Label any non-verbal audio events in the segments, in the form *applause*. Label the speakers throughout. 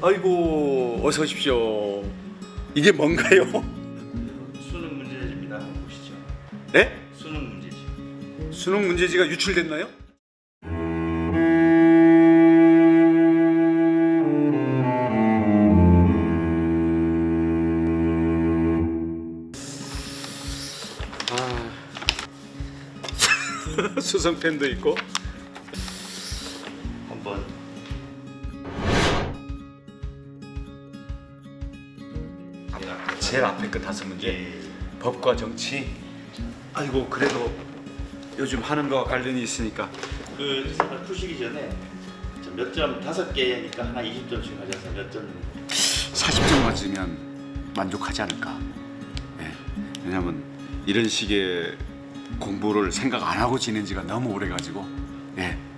Speaker 1: 아이고 어서 오십시오. 이게 뭔가요?
Speaker 2: 수능 문제집니다. 한번 보시죠.
Speaker 1: 네?
Speaker 2: 수능 문제집.
Speaker 1: 수능 문제지가 유출됐나요? 아. *laughs* 수성펜도 있고
Speaker 2: 한번
Speaker 1: 제일 앞에 그 다섯 문제 법과 정치 아이고 그래도 요즘 하는 거와 관련이 있으니까
Speaker 2: 그 푸시기 전에 몇 점 다섯 개니까 하나 20점씩 가져서 몇 점.
Speaker 1: 40점 맞으면 만족하지 않을까 예. 왜냐면 이런 식의 공부를 생각 안 하고 지낸 지가 너무 오래 가지고 예. 이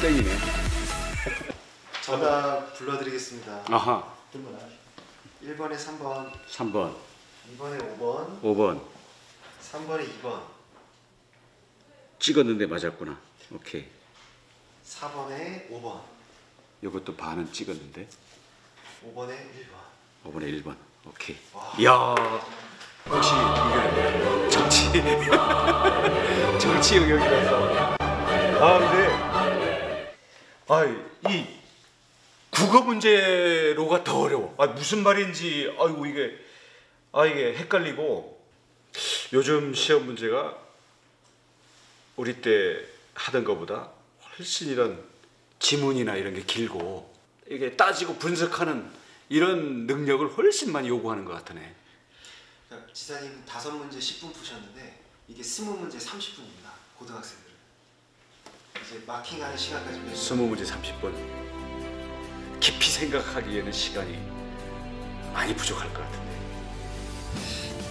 Speaker 1: 땡이네.
Speaker 3: 정답 불러드리겠습니다.
Speaker 1: 아하.
Speaker 3: 1번에 3번,
Speaker 1: 3번.
Speaker 3: 2번에 5번,
Speaker 1: 5번.
Speaker 3: 3번에 2번,
Speaker 1: 찍었는데 맞았구나. 오케이.
Speaker 3: 4번에 5번,
Speaker 1: 이것도 반은 찍었는데?
Speaker 3: 5번에 1번.
Speaker 1: 5번에 1번. 오케이. 이야. 역시 이게 정치 *laughs* 정치 영역이라서. 아 근데 아이 국어 문제로가 더 어려워 아 무슨 말인지 아이고 이게 아 이게 헷갈리고 요즘 시험 문제가 우리 때 하던 것보다 훨씬 이런 지문이나 이런 게 길고 이게 따지고 분석하는 이런 능력을 훨씬 많이 요구하는 것 같으네.
Speaker 3: 지사님 다섯 문제 10분 푸셨는데 이게 스무 문제 30분입니다. 고등학생들은. 이제 마킹하는 시간까지 몇
Speaker 1: 스무 문제 30분. 깊이 생각하기에는 시간이 많이 부족할 것 같은데.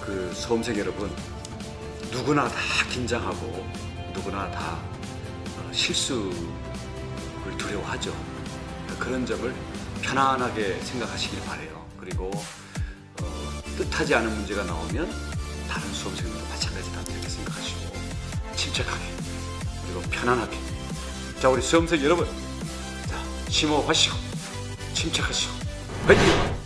Speaker 1: 그 수험생 여러분 누구나 다 긴장하고 누구나 다 어, 실수를 두려워하죠. 그런 점을 편안하게 생각하시길 바래요. 그리고 어, 뜻하지 않은 문제가 나오면 다른 수험생들도 마찬가지다 이렇게 생각하시고 침착하게 그리고 편안하게 자 우리 수험생 여러분 자 심호흡하시고 침착하시고 화이팅!